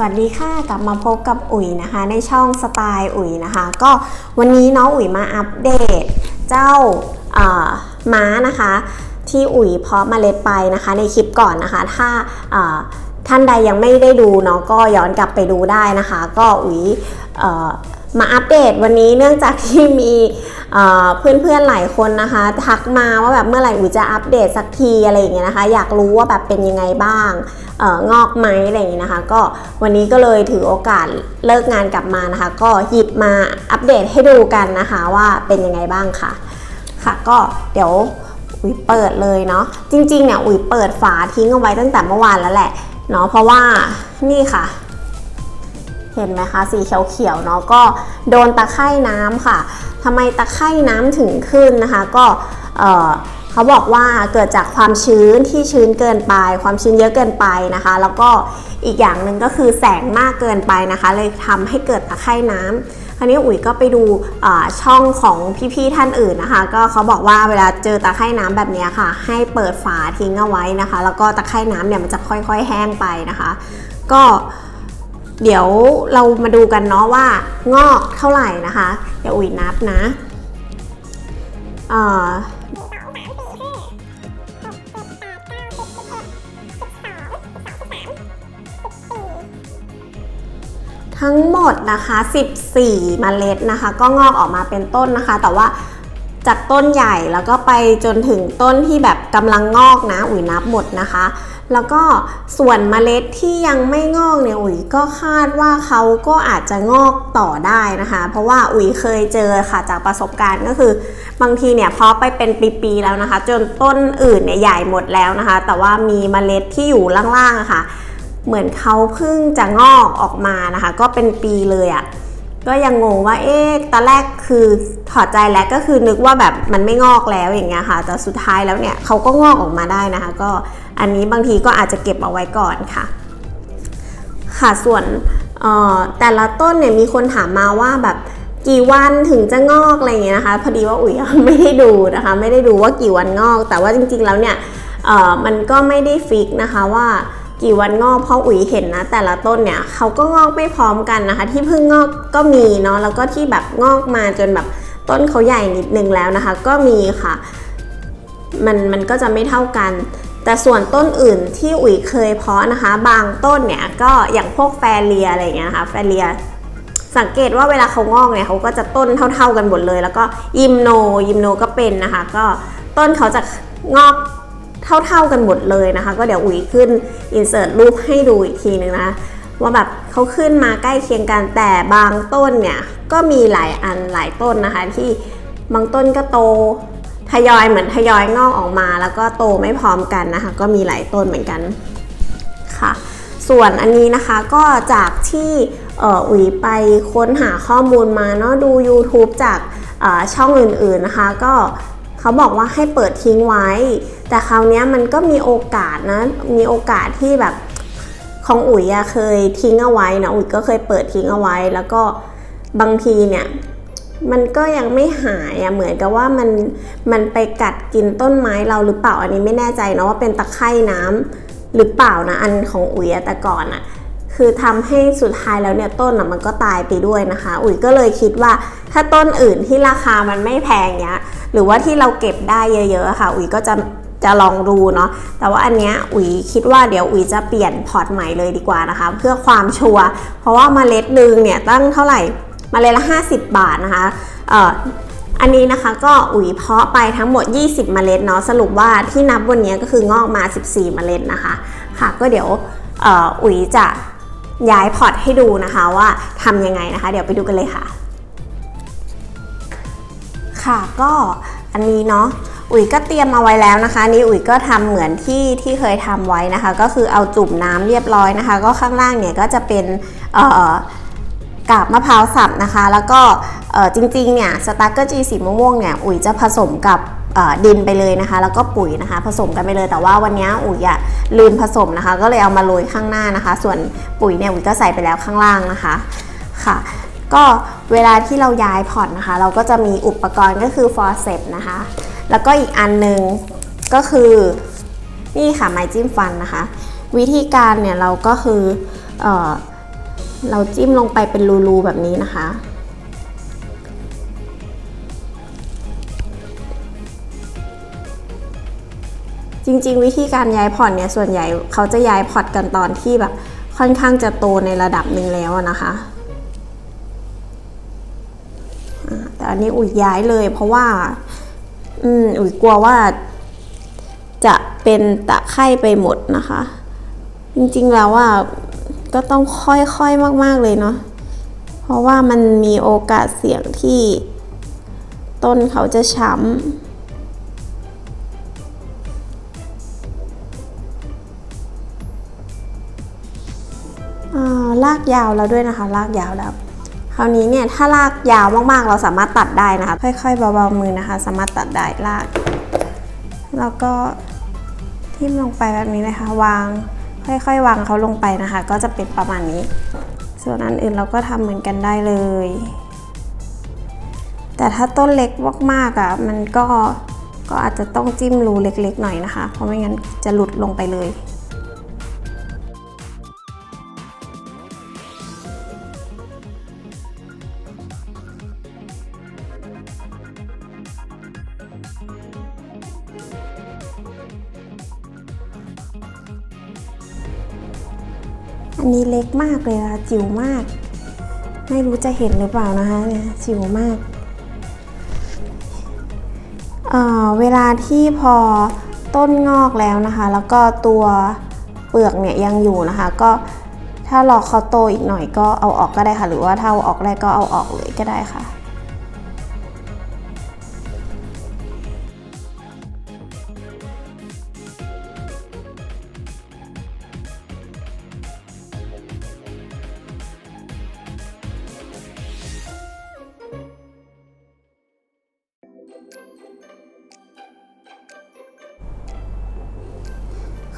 สวัสดีค่ะกลับมาพบกับอุ๋ยนะคะ ในช่องสไตล์อุ๋ยนะคะ ก็วันนี้น้องอุ๋ยมาอัปเดตเจ้าม้านะคะ ที่อุ๋ยเพาะเมล็ดไปนะคะ ในคลิปก่อนนะคะ ถ้าท่านใดยังไม่ได้ดูเนาะก็ย้อนกลับไปดูได้นะคะ ก็อุ๋ย มาอัปเดตวันนี้เนื่องจากที่มีเพื่อนๆหลายคนนะคะ ทักมาว่าแบบเมื่อไหร่อุ๋ยจะอัปเดตสักทีอะไรอย่างเงี้ยนะคะ อยากรู้ว่าแบบเป็นยังไงบ้างอองอกไหมอะไรอย่างนี้ยนะคะ ก็วันนี้ก็เลยถือโอกาสเลิกงานกลับมานะคะ ก็หยิบมาอัปเดตให้ดูกันนะคะว่าเป็นยังไงบ้างค่ะ ค่ะก็เดี๋ยวอุ๋ยเปิดเลยเนาะจริงๆเนี่ยอุ๋ยเปิดฝาทิ้งเอาไว้ตั้งแต่เมื่อวานแล้วแหละเนาะเพราะว่านี่ค่ะ เห็นไหมคะสีเขียวๆเนาะก็โดนตะไคร่น้ำค่ะทำไมตะไคร่น้ำถึงขึ้นนะคะ ก็เออเขาบอกว่าเกิดจากความชื้นที่ชื้นเกินไป ความชื้นเยอะเกินไปนะคะ แล้วก็อีกอย่างหนึ่งก็คือแสงมากเกินไปนะคะ เลยทำให้เกิดตะไคร่น้ำคราวนี้อุ๋ยก็ไปดูช่องของพี่ๆท่านอื่นนะคะ ก็เขาบอกว่าเวลาเจอตะไคร่น้ำแบบนี้ค่ะ ให้เปิดฝาทิ้งเอาไว้นะคะ แล้วก็ตะไคร่น้ำเนี่ยมันจะค่อยๆแห้งไปนะคะ ก็ เดี๋ยวเรามาดูกันเนาะว่างอกเท่าไหร่นะคะ เดี๋ยวอุ๋ยนับนะเอ่อทั้งหมดนะคะ 14 เมล็ดนะคะ ก็งอกออกมาเป็นต้นนะคะ แต่ว่าจากต้นใหญ่แล้วก็ไปจนถึงต้นที่แบบกำลังงอกนะ อุ๋ยนับหมดนะคะ แล้วก็ส่วนเมล็ดที่ยังไม่งอกเนี่ยอุ๋ยก็คาดว่าเขาก็อาจจะงอกต่อได้นะคะ เพราะว่าอุ๋ยเคยเจอค่ะจากประสบการณ์ก็คือบางทีเนี่ยพาะไปเป็นปีๆแล้วนะคะ จนต้นอื่นเนี่ยใหญ่หมดแล้วนะคะ แต่ว่ามีเมล็ดที่อยู่ล่างๆะค่ะ เหมือนเขาเพิ่งจะงอกออกมานะคะ ก็เป็นปีเลยอะ่ะก็ยังงงว่าเอ๊ะตอนแรกคือถอดใจแล้วก็คือนึกว่าแบบมันไม่งอกแล้วอย่างเงี้ยค่ะ แต่สุดท้ายแล้วเนี่ยเขาก็งอกออกมาได้นะคะ ก็ อันนี้บางทีก็อาจจะเก็บเอาไว้ก่อนค่ะ ค่ะส่วนแต่ละต้นเนี่ยมีคนถามมาว่าแบบกี่วันถึงจะงอกอะไรเงี้ยนะคะ พอดีว่าอุ๋ยไม่ได้ดูนะคะ ไม่ได้ดูว่ากี่วันงอก แต่ว่าจริงๆแล้วเนี่ยมันก็ไม่ได้ฟิกนะคะว่ากี่วันงอกเพราะอุ๋ยเห็นนะ แต่ละต้นเนี่ยเขาก็งอกไม่พร้อมกันนะคะ ที่เพิ่งงอกก็มีเนาะแล้วก็ที่แบบงอกมาจนแบบต้นเขาใหญ่นิดนึงแล้วนะคะ ก็มีค่ะ มันมันก็จะไม่เท่ากัน แต่ส่วนต้นอื่นที่อุ๋ยเคยเพาะนะคะ บางต้นเนี่ยก็อย่างพวกแฟเรียอะไรเงี้ยนะคะแฟเรีย สังเกตว่าเวลาเขางอกเนี่ยเขาก็จะต้นเท่า ๆกันหมดเลย แล้วก็ยิมโนยิมโนก็เป็นนะคะ ก็ต้นเขาจะงอกเท่าๆกันหมดเลยนะคะ ก็เดี๋ยวอุ๋ยขึ้นอินเสิร์ตรูปให้ดูอีกทีนึงนะว่าแบบเขาขึ้นมาใกล้เคียงกันแต่บางต้นเนี่ยก็มีหลายอันหลายต้นนะคะ ที่บางต้นก็โต ทยอยเหมือนทยอยงอกออกมา แล้วก็โตไม่พร้อมกันนะคะ ก็มีหลายต้นเหมือนกันค่ะ ส่วนอันนี้นะคะก็จากที่อุ๋ยไปค้นหาข้อมูลมาเนาะดู YouTube จากช่องอื่นๆนะคะ ก็เขาบอกว่าให้เปิดทิ้งไว้ แต่คราวนี้มันก็มีโอกาสนะ มีโอกาสที่แบบของอุ๋ยอะเคยทิ้งเอาไว้นะอุ๋ยก็เคยเปิดทิ้งเอาไว้ แล้วก็บางทีเนี่ย มันก็ยังไม่หายอะเหมือนกับว่ามันมันไปกัดกินต้นไม้เราหรือเปล่าอันนี้ไม่แน่ใจนะว่าเป็นตะไคร่น้ำหรือเปล่านะอันของอุ๋ยอะแต่ก่อนอะคือทำให้สุดท้ายแล้วเนี่ยต้นอะมันก็ตายไปด้วยนะคะ อุ๋ยก็เลยคิดว่าถ้าต้นอื่นที่ราคามันไม่แพงเนี้ยหรือว่าที่เราเก็บได้เยอะๆค่ะ อุ๋ยก็จะจะลองดูเนาะ แต่ว่าอันเนี้ยอุ๋ยคิดว่าเดี๋ยวอุ๋ยจะเปลี่ยนพอร์ตใหม่เลยดีกว่านะคะ เพื่อความชัวร์ เพราะว่าเมล็ดนึงเนี่ยตั้งเท่าไหร่ มาเลยละ 50 บาทนะคะเอ่ออันนี้นะคะก็อุ๋ยเพาะไปทั้งหมด 20 เมล็ดเนาะสรุปว่าที่นับวันนี้ก็คืองอกมา 14 เมล็ดนะคะ ค่ะก็เดี๋ยวเอ่ออุ๋ยจะย้ายพอร์ตให้ดูนะคะว่าทำยังไงนะคะ เดี๋ยวไปดูกันเลยค่ะ ค่ะก็อันนี้เนาะอุ๋ยก็เตรียมเอาไว้แล้วนะคะนี่อุ๋ยก็ทำเหมือนที่ที่เคยทำไว้นะคะ ก็คือเอาจุ่มน้ำเรียบร้อยนะคะ ก็ข้างล่างเนี่ยก็จะเป็นเอ่อ กาบมะพร้าวสับนะคะ แล้วก็จริงๆเนี่ยสตาร์เกอร์จีสีม่วงเนี่ยอุ๋ยจะผสมกับดินไปเลยนะคะ แล้วก็ปุ๋ยนะคะ ผสมกันไปเลย แต่ว่าวันนี้อุ๋ยอะลืมผสมนะคะ ก็เลยเอามาโรยข้างหน้านะคะ ส่วนปุ๋ยเนี่ยอุ๋ยก็ใส่ไปแล้วข้างล่างนะคะค่ะ ก็เวลาที่เราย้ายพอร์ตนะคะ เราก็จะมีอุปกรณ์ก็คือฟอร์เซปนะคะ แล้วก็อีกอันหนึ่งก็คือนี่ค่ะไม้จิ้มฟันนะคะ วิธีการเนี่ยเราก็คืออ เราจิ้มลงไปเป็นรูๆแบบนี้นะคะ จริงๆ วิธีการย้ายพอร์ตเนี่ยส่วนใหญ่เขาจะย้ายพอร์ตกันตอนที่แบบค่อนข้างจะโตในระดับหนึ่งแล้วนะคะแต่อันนี้อุ๋ยย้ายเลยเพราะว่า อืมอุ๋ยกลัวว่า จะเป็นตะไคร่ไปหมดนะคะ จริงๆแล้วอะ ก็ต้องค่อยๆมากๆเลยเนาะเพราะว่ามันมีโอกาสเสี่ยงที่ต้นเขาจะช้ำอ่าลากยาวแล้วด้วยนะคะ ลากยาวแล้ว คราวนี้เนี่ยถ้าลากยาวมากๆ เราสามารถตัดได้นะคะ ค่อยๆเบาๆมือนะคะ สามารถตัดได้ลาก แล้วก็ทิ่มลงไปแบบนี้เลยค่ะวาง ค่อยๆ วางเขาลงไปนะคะ ก็จะเป็นประมาณนี้ ส่วนอันอื่นเราก็ทำเหมือนกันได้เลย แต่ถ้าต้นเล็กมากๆอะมันก็ก็อาจจะต้องจิ้มรูเล็กๆ หน่อยนะคะ เพราะไม่งั้นจะหลุดลงไปเลย นี้เล็กมากเลยค่ะจิ๋วมาก ไม่รู้จะเห็นหรือเปล่านะคะเนี่ยจิ๋วมากเเวลาที่พอต้นงอกแล้วนะคะ แล้วก็ตัวเปลือกเนี่ยยังอยู่นะคะ ก็ถ้ารอเขาโตอีกหน่อยก็เอาออกก็ได้ค่ะ หรือว่าถ้าเอาออกได้ก็เอาออกเลยก็ได้ค่ะ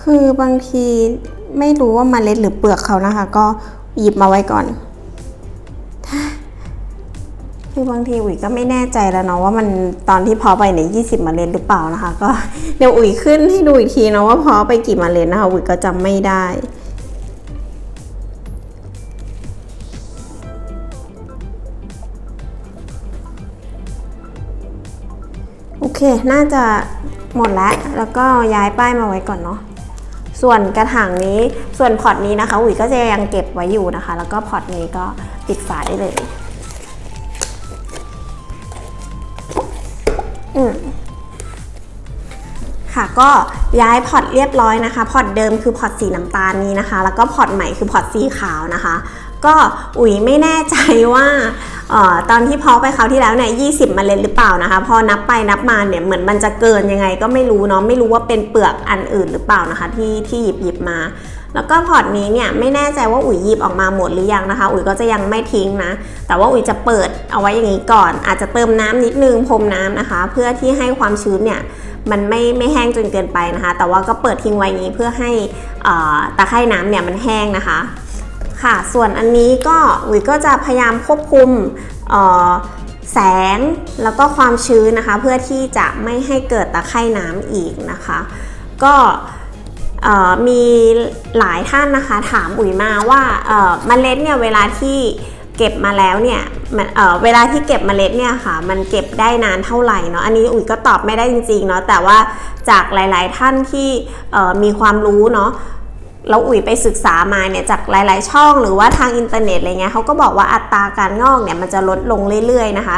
คือบางทีไม่รู้ว่าเมล็ดหรือเปลือกเขานะคะ ก็หยิบมาไว้ก่อน คือบางทีอุ๋ยก็ไม่แน่ใจแล้วเนาะว่ามันตอนที่เพาะไปเนี่ย20เมล็ดหรือเปล่านะคะ ก็เดี๋ยวอุ๋ยขึ้นให้ดูอีกทีเนาะว่าเพาะไปกี่เมล็ดนะคะอุ๋ยก็จำไม่ได้ เคน่าจะหมดแล้ว แล้วก็ย้ายป้ายมาไว้ก่อนเนาะส่วนกระถางนี้ส่วนพอตนี้นะคะอุ๋ยก็จะยังเก็บไว้อยู่นะคะ แล้วก็พอตนี้ก็ปิดฝาได้เลยอืมค่ะก็ย้ายพอร์ตเรียบร้อยนะคะ พอร์ตเดิมคือพอร์ตสีน้ำตาลนี้นะคะ แล้วก็พอร์ตใหม่คือพอร์ตสีขาวนะคะ ก็อุ๋ยไม่แน่ใจว่า ตอนที่เพาะไปคราวที่แล้วเนี่ย20เมล็ดหรือเปล่านะคะ พอนับไปนับมาเนี่ยเหมือนมันจะเกินยังไงก็ไม่รู้เนาะไม่รู้ว่าเป็นเปลือกอันอื่นหรือเปล่านะคะ ที่ที่หยิบหยิบมา แล้วก็พอร์ตนี้เนี่ยไม่แน่ใจว่าอุ๋ยหยิบออกมาหมดหรือยังนะคะ อุ๋ยก็จะยังไม่ทิ้งนะ แต่ว่าอุ๋ยจะเปิดเอาไว้อย่างนี้ก่อน อาจจะเติมน้ำนิดนึงพรมน้ำนะคะ เพื่อที่ให้ความชื้นเนี่ยมันไม่ไม่แห้งจนเกินไปนะคะ แต่ว่าก็เปิดทิ้งไว้อย่างนี้เพื่อให้ตะไคร่น้ำเนี่ยมันแห้งนะคะ ค่ะ ส่วนอันนี้ก็อุ๋ยก็จะพยายามควบคุมแสงแล้วก็ความชื้นนะคะ เพื่อที่จะไม่ให้เกิดตะไคร่น้ำอีกนะคะ ก็มีหลายท่านนะคะถามอุ๋ยมาว่าเอ่อเมล็ดเนี่ยเวลาที่เก็บมาแล้วเนี่ยเเวลาที่เก็บเมล็ดเนี่ยค่ะ มันเก็บได้นานเท่าไหร่เนาะอันนี้อุ๋ยก็ตอบไม่ได้จริงๆเนาะแต่ว่าจากหลาย ๆ ท่านที่มีความรู้เนาะ แล้วอุ๋ยไปศึกษามาเนี่ยจากหลาย ๆ ช่องหรือว่าทางอินเทอร์เน็ตอะไรเงี้ยเขาก็บอกว่าอัตราการงอกเนี่ยมันจะลดลงเรื่อย ๆ นะคะ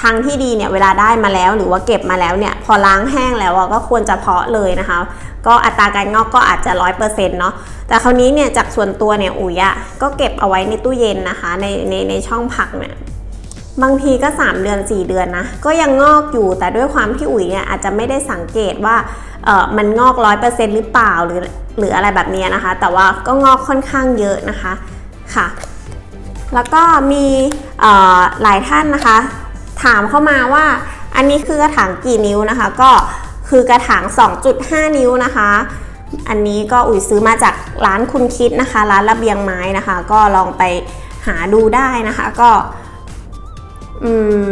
ทางที่ดีเนี่ยเวลาได้มาแล้วหรือว่าเก็บมาแล้วเนี่ยพอล้างแห้งแล้วก็ควรจะเพาะเลยนะคะ ก็อัตราการงอกก็อาจจะร้อยเปอร์เซ็นต์เนาะแต่คราวนี้เนี่ยจากส่วนตัวเนี่ยอุ๋ยอะก็เก็บเอาไว้ในตู้เย็นนะคะในในในช่องผักเนี่ยบางทีก็ 3 เดือน 4 เดือนนะก็ยังงอกอยู่แต่ด้วยความที่อุ๋ยเนี่ยอาจจะไม่ได้สังเกตว่า เออมันงอกร้อยเปอร์เซ็นต์หรือเปล่าหรือหรืออะไรแบบนี้นะคะ แต่ว่าก็งอกค่อนข้างเยอะนะคะค่ะ แล้วก็มีหลายท่านนะคะ ถามเข้ามาว่าอันนี้คือกระถางกี่นิ้วนะคะ ก็คือกระถาง 2.5 นิ้วนะคะ อันนี้ก็อุ๋ยซื้อมาจากร้านคุณคิดนะคะ ร้านระเบียงไม้นะคะ ก็ลองไปหาดูได้นะคะ ก็ม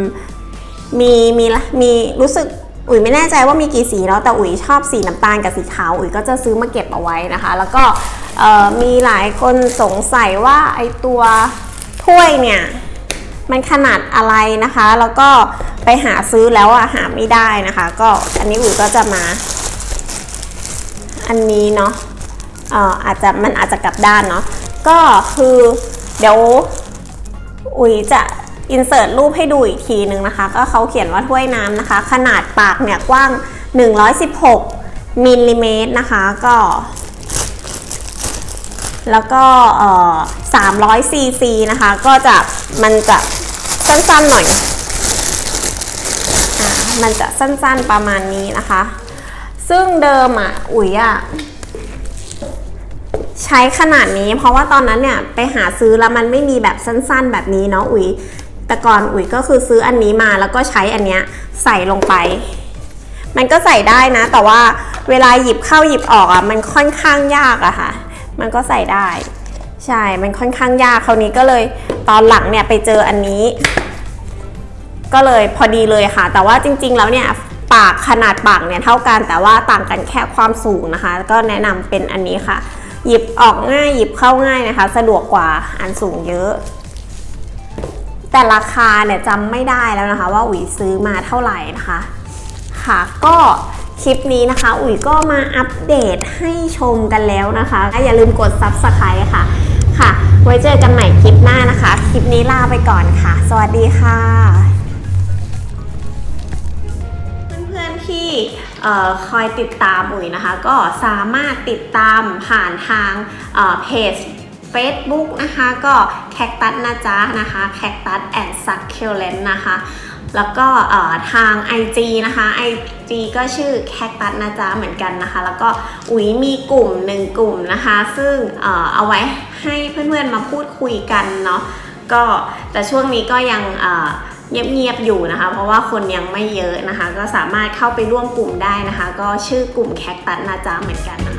มีมีละมีรู้สึก อุ๋ยไม่แน่ใจว่ามีกี่สีเนาะแต่อุ๋ยชอบสีน้ำตาลกับสีขาวอุ๋ยก็จะซื้อมาเก็บเอาไว้นะคะ แล้วก็มีหลายคนสงสัยว่าไอตัวถ้วยเนี่ยมันขนาดอะไรนะคะ แล้วก็ไปหาซื้อแล้วอะหาไม่ได้นะคะ ก็อันนี้อุ๋ยก็จะมา อันนี้เนาะอาจจะมันอาจจะกลับด้านเนาะก็คือเดี๋ยวอุ๋ยจะ อินเสิร์ตรูปให้ดูอีกทีหนึ่งนะคะ ก็เขาเขียนว่าถ้วยน้ำนะคะ ขนาดปากเนี่ยกว้าง 116มิลลิเมตรนะคะก็ แล้วก็300ซีซีนะคะ ก็จะมันจะสั้นๆหน่อยอมันจะสั้นๆประมาณนี้นะคะ ซึ่งเดิมอะอุ๋ยอะใช้ขนาดนี้เพราะว่าตอนนั้นเนี่ยไปหาซื้อแล้วมันไม่มีแบบสั้นๆแบบนี้เนาะอุ๋ย แต่ก่อนอุ๋ยก็คือซื้ออันนี้มาแล้วก็ใช้อันเนี้ยใส่ลงไป มันก็ใส่ได้นะ แต่ว่าเวลาหยิบเข้าหยิบออกอะมันค่อนข้างยากอะค่ะ มันก็ใส่ได้ ใช่ มันค่อนข้างยากคราวนี้ก็เลยตอนหลังเนี่ยไปเจออันนี้ ก็เลยพอดีเลยค่ะ แต่ว่าจริง ๆ แล้วเนี่ยปากขนาดปากเนี่ยเท่ากันแต่ว่าต่างกันแค่ความสูงนะคะ ก็แนะนำเป็นอันนี้ค่ะ หยิบออกง่ายหยิบเข้าง่ายนะคะ สะดวกกว่าอันสูงเยอะ แต่ราคาเนี่ยจำไม่ได้แล้วนะคะ ว่าอุ๋ยซื้อมาเท่าไหร่นะคะ ค่ะก็คลิปนี้นะคะ อุ๋ยก็มาอัปเดตให้ชมกันแล้วนะคะอย่าลืมกด Subscribe ค่ะ ค่ะ ไว้เจอกันใหม่คลิปหน้านะคะ คลิปนี้ลาไปก่อนค่ะ สวัสดีค่ะเพื่อนๆที่คอยติดตามอุ๋ยนะคะ ก็สามารถติดตามผ่านทางเพจ Facebook นะคะก็แคคตัสนะจ๊ะนะคะแคคตัสแอนด์ซักเคลเลนนะคะแล้วก็ทาง IG นะคะ IG ก็ชื่อแคคตัสนะจ๊ะเหมือนกันนะคะ แล้วก็อุ๋ยมีกลุ่มหนึ่งกลุ่มนะคะ ซึ่งเอาไว้ให้เพื่อนๆมาพูดคุยกันเนาะก็แต่ช่วงนี้ก็ยังเอ่อเงียบๆอยู่นะคะ เพราะว่าคนยังไม่เยอะนะคะ ก็สามารถเข้าไปร่วมกลุ่มได้นะคะ ก็ชื่อกลุ่มแคคตัสนะจ๊ะเหมือนกันนะคะ